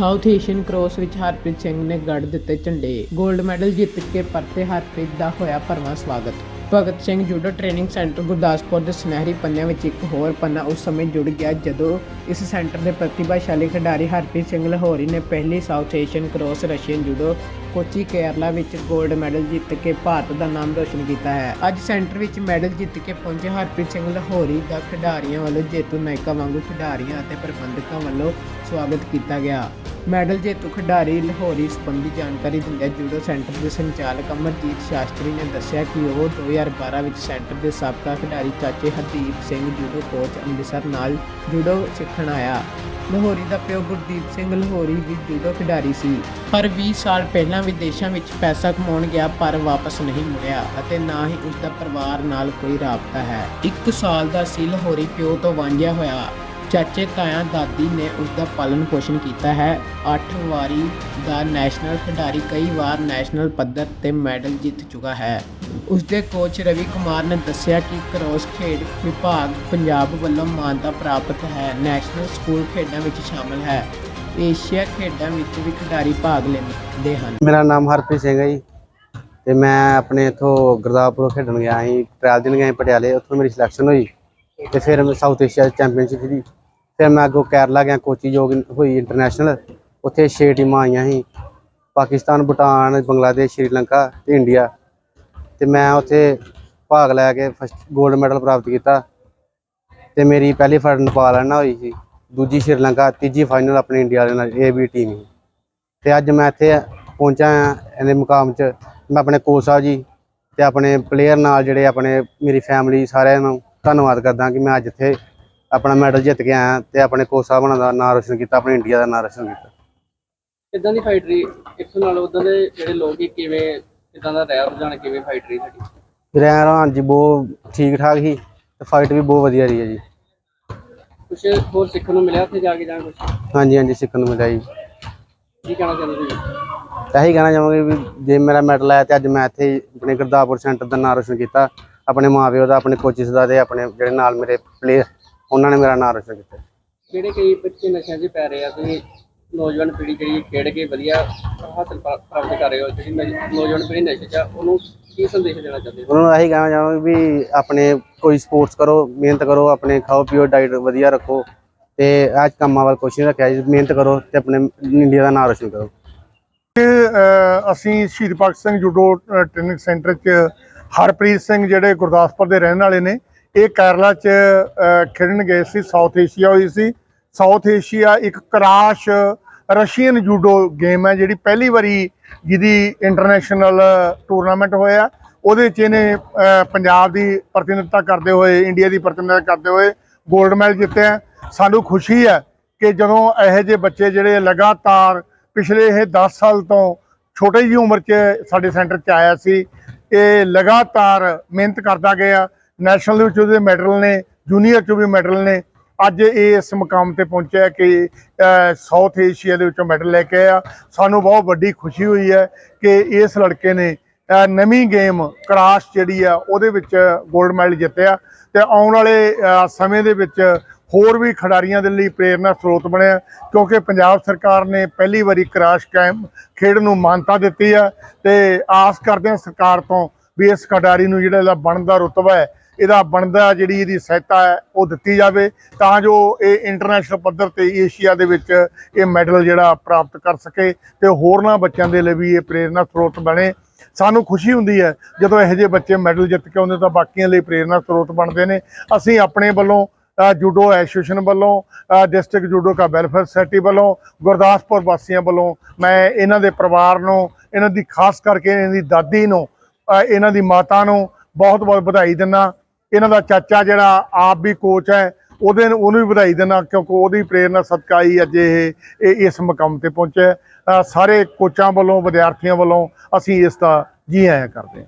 South Asian cross ਵਿੱਚ ਹਰਪ੍ਰੀਤ ਸਿੰਘ ਨੇ ਗੜ ਦਿੱਤੇ ਝੰਡੇ। 골ਡ ਮੈਡਲ ਜਿੱਤ ਕੇ ਪਰਤੇ ਹਰਪ੍ਰੀਤ ਦਾ ਹੋਇਆ ਭਰਵਾਂ ਸਵਾਗਤ। Bhagat Singh judo training centre Gurdaspur ਦੇ ਸੁਨਹਿਰੀ ਪੰਨਿਆਂ ਵਿੱਚ ਇੱਕ ਹੋਰ ਪੰਨਾ ਉਸ ਸਮੇਂ ਜੁੜ ਗਿਆ ਜਦੋਂ ਇਸ ਸੈਂਟਰ ਦੇ ਪ੍ਰਤਿਭਾਸ਼ਾਲੀ ਖਿਡਾਰੀ ਹਰਪ੍ਰੀਤ ਸਿੰਘ ਲਾਹੌਰੀ ਨੇ ਪਹਿਲੀ South Asian cross Russian judo Kochi Kerala ਵਿੱਚ 골ਡ ਮੈਡਲ ਜਿੱਤ ਕੇ ਭਾਰਤ ਦਾ ਨਾਮ ਰੋਸ਼ਨ ਕੀਤਾ ਹੈ। ਅੱਜ ਸੈਂਟਰ ਵਿੱਚ ਮੈਡਲ ਜਿੱਤ ਕੇ ਪਹੁੰਚੇ ਹਰਪ੍ਰੀਤ ਸਿੰਘ ਲਾਹੌਰੀ ਦਾ ਖਿਡਾਰੀਆਂ ਵੱਲੋਂ ਜੇਤੂ ਨਾਇਕਾ ਵਾਂਗੂ ਖਿਡਾਰੀਆਂ ਅਤੇ ਪ੍ਰਬੰਧਕਾਂ ਵੱਲੋਂ ਸਵਾਗਤ ਕੀਤਾ ਗਿਆ। ਮੈਡਲ ਜੇਤੂ ਖਿਡਾਰੀ ਲਾਹੌਰੀ ਸੰਬੰਧੀ ਜਾਣਕਾਰੀ ਦਿੰਦਿਆਂ ਜੂਡੋ ਸੈਂਟਰ ਦੇ ਸੰਚਾਲਕ ਅਮਰਜੀਤ ਸ਼ਾਸਤਰੀ ਨੇ ਦੱਸਿਆ ਕਿ ਉਹ 2012 ਵਿੱਚ ਸੈਂਟਰ ਦੇ ਸਾਬਕਾ ਖਿਡਾਰੀ ਚਾਚੇ ਹਰਦੀਪ ਸਿੰਘ ਜੂਡੋ ਕੋਚ ਅੰਮ੍ਰਿਤਸਰ ਨਾਲ ਜੂਡੋ ਸਿੱਖਣ ਆਇਆ। ਲਾਹੌਰੀ ਦਾ ਪਿਓ ਗੁਰਦੀਪ ਸਿੰਘ ਲਾਹੌਰੀ ਵੀ ਜੂਡੋ ਖਿਡਾਰੀ ਸੀ। ਪਰ 20 ਸਾਲ ਪਹਿਲਾਂ ਵਿਦੇਸ਼ਾਂ ਵਿੱਚ ਪੈਸਾ ਕਮਾਉਣ ਗਿਆ, ਪਰ ਵਾਪਸ ਨਹੀਂ ਮੁੜਿਆ ਅਤੇ ਨਾ ਹੀ ਉਸ ਦਾ ਪਰਿਵਾਰ ਨਾਲ ਕੋਈ ਰਾਬਤਾ ਹੈ। 1 ਸਾਲ ਦਾ ਸੀ ਲਾਹੌਰੀ ਪਿਓ ਤੋਂ ਵਾਂਝਿਆ ਹੋਇਆ। ਚਾਚੇ ਤਾਇਆ ਦਾਦੀ ਨੇ ਉਸ ਦਾ ਪਾਲਣ ਪੋਸ਼ਣ ਕੀਤਾ ਹੈ। 8 ਵਾਰੀ ਦਾ ਨੈਸ਼ਨਲ ਖਿਡਾਰੀ, ਕਈ ਵਾਰ ਨੈਸ਼ਨਲ ਪੱਧਰ ਤੇ ਮੈਡਲ ਜਿੱਤ ਚੁੱਕਾ ਹੈ। ਉਸ ਦੇ ਕੋਚ ਰਵੀ ਕੁਮਾਰ ਨੇ ਦੱਸਿਆ ਕਿ ਕਰੋਸ ਖੇਡ ਵਿਭਾਗ ਪੰਜਾਬ ਵੱਲੋਂ ਮਾਨਤਾ ਪ੍ਰਾਪਤ ਹੈ। ਨੈਸ਼ਨਲ ਸਕੂਲ ਖੇਡਾਂ ਵਿੱਚ ਸ਼ਾਮਲ ਹੈ। ਏਸ਼ੀਆ ਖੇਡਾਂ ਵਿੱਚ ਵੀ ਖਿਡਾਰੀ ਭਾਗ ਲੈਂਦੇ ਹਨ। ਮੇਰਾ ਨਾਮ ਹਰਪ੍ਰੀਤ ਸਿੰਘ ਹੈ ਜੀ ਤੇ ਮੈਂ ਆਪਣੇ ਇਥੋਂ ਗੁਰਦਾਸਪੁਰ ਖੇਡਣ ਗਿਆ ਸੀ। ਟ੍ਰਾਇਲ ਦੇਣ ਗਿਆ ਸੀ ਪਟਿਆਲੇ, ਉੱਥੋਂ ਮੇਰੀ ਸਿਲੈਕਸ਼ਨ ਹੋਈ ਤੇ ਫਿਰ ਮੈਂ ਸਾਊਥ ਏਸ਼ੀਆ ਚੈਂਪੀਅਨਸ਼ਿਪ ਦੀ ਫਿਰ ਮੈਂ ਅੱਗੋਂ ਕੇਰਲਾ ਗਿਆ, ਕੋਚੀ ਜੋ ਹੋਈ ਇੰਟਰਨੈਸ਼ਨਲ ਉੱਥੇ 6 ਟੀਮਾਂ ਆਈਆਂ ਸੀ, ਪਾਕਿਸਤਾਨ, ਭੂਟਾਨ, ਬੰਗਲਾਦੇਸ਼, ਸ਼੍ਰੀਲੰਕਾ ਤੇ ਇੰਡੀਆ। ਤੇ ਮੈਂ ਉੱਥੇ ਭਾਗ ਲੈ ਕੇ ਫਸਟ 골ਡ ਮੈਡਲ ਪ੍ਰਾਪਤ ਕੀਤਾ। ਤੇ ਮੇਰੀ ਪਹਿਲੀ ਫਾਈਟ ਨੇਪਾਲ ਨਾਲ ਹੋਈ ਸੀ, ਦੂਜੀ ਸ਼੍ਰੀਲੰਕਾ, ਤੀਜੀ ਫਾਈਨਲ ਆਪਣੇ ਇੰਡੀਆ ਦੇ ਨਾਲ ਇਹ ਵੀ ਟੀਮ ਸੀ। ਤੇ ਅੱਜ ਮੈਂ ਇੱਥੇ ਪਹੁੰਚਾ ਹਾਂ ਇਹਦੇ ਮੁਕਾਮ 'ਚ। ਮੈਂ ਆਪਣੇ ਕੋਚ ਸਾਹਿਬ ਜੀ ਤੇ ਆਪਣੇ ਪਲੇਅਰ ਨਾਲ ਜਿਹੜੇ ਆਪਣੇ ਮੇਰੀ ਫੈਮਿਲੀ ਸਾਰਿਆਂ ਨੂੰ ਧੰਨਵਾਦ ਕਰਦਾ ਕਿ ਮੈਂ ਅੱਜ ਇੱਥੇ ਆਪਣਾ ਮੈਡਲ ਜਿੱਤ ਕੇ ਆਇਆ ਤੇ ਆਪਣੇ ਕੋਚ ਸਾਹਿਬਾਂ ਦਾ ਨਾਮ ਰੋਸ਼ਨ ਕੀਤਾ ਆਪਣੇ ਇੰਡੀਆ ਦਾ ਨਾਮ ਰੋਸ਼ਨ ਕੀਤਾ। ਕਿੱਦਾਂ ਦੀ ਫਾਈਟ ਰਹੀ? ਇੱਥੋਂ ਨਾਲ ਉਦੋਂ ਦੇ ਜਿਹੜੇ ਲੋਕ ਹੀ ਕਿਵੇਂ ਕਿੱਦਾਂ ਦਾ ਰਿਹਾ ਰੁਝਾਨ ਕਿਵੇਂ ਫਾਈਟ ਰਹੀ ਸਾਡੀ? ਰਹਿਣ ਹਾਂਜੀ ਬਹੁਤ ਠੀਕ ਠਾਕ ਸੀ ਤੇ ਫਾਈਟ ਵੀ ਬਹੁਤ ਵਧੀਆ ਰਹੀ ਹੈ ਜੀ। ਕੁਛ ਹੋਰ ਸਿੱਖਣ ਨੂੰ ਮਿਲਿਆ ਉੱਥੇ ਜਾ ਕੇ ਜਾਂ ਕੁਛ? ਹਾਂਜੀ ਹਾਂਜੀ ਸਿੱਖਣ ਨੂੰ ਮਿਲਿਆ ਜੀ। ਕੀ ਕਹਿਣਾ ਚਾਹੁੰਦੇ ਤੁਸੀਂ? ਇਹੀ ਕਹਿਣਾ ਚਾਹਾਂਗੇ ਵੀ ਜੇ ਮੇਰਾ ਮੈਡਲ ਆਇਆ ਤੇ ਅੱਜ ਮੈਂ ਇੱਥੇ ਆਪਣੇ ਗੁਰਦਾਸਪੁਰ ਸੈਂਟਰ ਦਾ ਨਾਮ ਰੋਸ਼ਨ ਕੀਤਾ। ਆਪਣੇ ਮਾਪਿਓ ਦਾ ਆਪਣੇ ਕੋਚਿਸ ਦਾ ਤੇ ਆਪਣੇ ਜਿਹੜੇ ਨਾਲ ਮੇਰੇ ਪਲੇਅਰ ਉਹਨਾਂ ਨੇ ਮੇਰਾ ਨਾਮ ਰੋਸ਼ਨ ਕੀਤਾ। ਜਿਹੜੇ ਕਈ ਬੱਚੇ ਨਸ਼ਿਆਂ 'ਚ ਪੈ ਰਹੇ ਆ? ਤੇ ਨੌਜਵਾਨ ਪੀੜ੍ਹੀ ਜਿਹੜੀ ਖੇਡ ਕੇ ਵਧੀਆ ਹਾਸਲ ਪ੍ਰਾ- ਪ੍ਰਾਪਤ ਕਰ ਰਹੇ ਹੋ। ਜਿਹੜੀ ਨੌ- ਨੌਜਵਾਨ ਪੀੜ੍ਹੀ ਨਸ਼ੇ 'ਚ ਆ, ਉਹਨੂੰ ਕੀ ਸੰਦੇਸ਼ ਦੇਣਾ ਚਾਹੁੰਦੇ ਹੋ? ਉਹਨਾਂ ਨੂੰ ਇਹੀ ਕਹਿਣਾ ਚਾਹਾਂਗੇ ਵੀ ਆਪਣੇ ਕੋਈ ਸਪੋਰਟਸ ਕਰੋ ਮਿਹਨਤ ਕਰੋ ਆਪਣੇ ਖਾਓ ਪੀਓ ਡਾਈਟ ਵਧੀਆ ਰੱਖੋ ਤੇ ਅੱਜ ਕੰਮਾਂ ਵੱਲ ਕੁਛ ਨਹੀਂ ਰੱਖਿਆ ਜੀ। ਮਿਹਨਤ ਕਰੋ ਤੇ ਆਪਣੇ ਇੰਡੀਆ ਦਾ ਨਾਮ ਰੋਸ਼ਨ ਕਰੋ। ਅਸੀਂ Shaheed Bhagat Singh judo training centre 'ਚ ਹਰਪ੍ਰੀਤ ਸਿੰਘ ਜਿਹੜੇ ਗੁਰਦਾਸਪੁਰ ਦੇ ਰਹਿਣ ਵਾਲੇ ਨੇ ਇਹ ਕੇਰਲਾ 'ਚ ਖੇਡਣ ਗਏ ਸੀ ਸਾਊਥ ਏਸ਼ੀਆ ਹੋਈ ਸੀ। ਸਾਊਥ ਏਸ਼ੀਆ ਇੱਕ ਕਰਾਸ਼ ਰਸ਼ੀਅਨ ਜੂਡੋ ਗੇਮ ਹੈ, ਜਿਹੜੀ ਪਹਿਲੀ ਵਾਰੀ ਜਿਹਦੀ ਇੰਟਰਨੈਸ਼ਨਲ ਟੂਰਨਾਮੈਂਟ ਹੋਇਆ। ਉਹਦੇ 'ਚ ਇਹਨੇ ਪੰਜਾਬ ਦੀ ਪ੍ਰਤੀਨਿਧਤਾ ਕਰਦੇ ਹੋਏ ਇੰਡੀਆ ਦੀ ਪ੍ਰਤੀਨਿਧਤਾ ਕਰਦੇ ਹੋਏ 골ਡ ਮੈਡਲ ਜਿੱਤਿਆ ਸਾਨੂੰ ਖੁਸ਼ੀ ਹੈ ਕਿ ਜਦੋਂ ਇਹੋ ਜਿਹੇ ਬੱਚੇ ਜਿਹੜੇ ਲਗਾਤਾਰ ਪਿਛਲੇ ਇਹ 10 ਸਾਲ ਤੋਂ ਛੋਟੀ ਜਿਹੀ ਉਮਰ 'ਚ ਸਾਡੇ ਸੈਂਟਰ 'ਚ ਆਇਆ ਸੀ, ਇਹ ਲਗਾਤਾਰ ਮਿਹਨਤ ਕਰਦਾ ਗਿਆ। ਨੈਸ਼ਨਲ ਦੇ ਵਿੱਚ ਉਹਦੇ ਮੈਡਲ ਨੇ, ਜੂਨੀਅਰ 'ਚ ਵੀ ਮੈਡਲ ਨੇ। ਅੱਜ ਇਹ ਇਸ ਮੁਕਾਮ ਤੇ ਪਹੁੰਚਿਆ ਕਿ ਸਾਊਥ ਏਸ਼ੀਆ ਦੇ ਵਿੱਚੋਂ ਮੈਡਲ ਲੈ ਕੇ ਆਇਆ। ਸਾਨੂੰ ਬਹੁਤ ਵੱਡੀ ਖੁਸ਼ੀ ਹੋਈ ਹੈ ਕਿ ਇਸ ਲੜਕੇ ਨੇ ਨਵੀਂ ਗੇਮ ਕਰਾਸ਼ ਜਿਹੜੀ ਆ, ਉਹਦੇ ਵਿੱਚ 골ਡ ਮੈਡਲ ਜਿੱਤਿਆ ਤੇ ਆਉਣ ਵਾਲੇ ਸਮੇਂ ਦੇ ਵਿੱਚ ਹੋਰ ਵੀ ਖਿਡਾਰੀਆਂ ਦੇ ਲਈ ਪ੍ਰੇਰਨਾ ਸਰੋਤ ਬਣਿਆ ਕਿਉਂਕਿ ਪੰਜਾਬ ਸਰਕਾਰ ਨੇ ਪਹਿਲੀ ਵਾਰੀ ਕਰਾਸ਼ ਕੈਂਪ ਖੇਡ ਨੂੰ ਮਾਨਤਾ ਦਿੱਤੀ ਆ ਤੇ ਆਸ ਕਰਦੇ ਹਾਂ ਸਰਕਾਰ ਤੋਂ ਵੀ ਇਸ ਖਿਡਾਰੀ ਨੂੰ ਜਿਹੜਾ ਇਹਦਾ ਬਣਦਾ ਰੁਤਬਾ ਹੈ ਇਹਦਾ ਬਣਦਾ ਜਿਹੜੀ ਇਹਦੀ ਸਹਾਇਤਾ ਹੈ, ਉਹ ਦਿੱਤੀ ਜਾਵੇ। ਤਾਂ ਜੋ ਇਹ ਇੰਟਰਨੈਸ਼ਨਲ ਪੱਧਰ ਤੇ ਏਸ਼ੀਆ ਦੇ ਵਿੱਚ ਇਹ ਮੈਡਲ ਜਿਹੜਾ ਪ੍ਰਾਪਤ ਕਰ ਸਕੇ ਤੇ ਹੋਰਨਾਂ ਬੱਚਿਆਂ ਦੇ ਲਈ ਵੀ ਇਹ ਪ੍ਰੇਰਨਾ ਸਰੋਤ ਬਣੇ। ਸਾਨੂੰ ਖੁਸ਼ੀ ਹੁੰਦੀ ਹੈ, ਜਦੋਂ ਇਹੋ ਜਿਹੇ ਬੱਚੇ ਮੈਡਲ ਜਿੱਤ ਕੇ ਆਉਂਦੇ ਤਾਂ ਬਾਕੀਆਂ ਲਈ ਪ੍ਰੇਰਨਾ ਸਰੋਤ ਬਣਦੇ ਨੇ। ਅਸੀਂ ਆਪਣੇ ਵੱਲੋਂ ਜੂਡੋ ਐਸੋਸੀਏਸ਼ਨ ਵੱਲੋਂ ਡਿਸਟ੍ਰਿਕਟ ਜੂਡੋ ਕਾ ਵੈਲਫੇਅਰ ਸੋਸਾਇਟੀ ਵੱਲੋਂ, ਗੁਰਦਾਸਪੁਰ ਵਾਸੀਆਂ ਵੱਲੋਂ, ਮੈਂ ਇਹਨਾਂ ਦੇ ਪਰਿਵਾਰ ਨੂੰ, ਇਹਨਾਂ ਦੀ ਖਾਸ ਕਰਕੇ ਇਹਨਾਂ ਦੀ ਦਾਦੀ ਨੂੰ ਇਹਨਾਂ ਦੀ ਮਾਤਾ ਨੂੰ ਬਹੁਤ ਬਹੁਤ ਵਧਾਈ ਦਿੰਦਾ। ਇਹਨਾਂ ਦਾ ਚਾਚਾ ਜਿਹੜਾ ਆਪ ਵੀ ਕੋਚ ਹੈ, ਉਹਦੇ ਉਹਨੂੰ ਵੀ ਵਧਾਈ ਦਿੰਦਾ ਕਿਉਂਕਿ ਉਹਦੀ ਪ੍ਰੇਰਨਾ ਸਦਕਾ ਹੀ ਅੱਜ ਇਹ ਇਹ ਇਸ ਮੁਕਾਮ ਤੇ ਪਹੁੰਚਿਆ। ਸਾਰੇ ਕੋਚਾਂ ਵੱਲੋਂ, ਵਿਦਿਆਰਥੀਆਂ ਵੱਲੋਂ ਅਸੀਂ ਇਸ ਦਾ ਜੀ ਆਇਆਂ ਕਰਦੇ ਹਾਂ।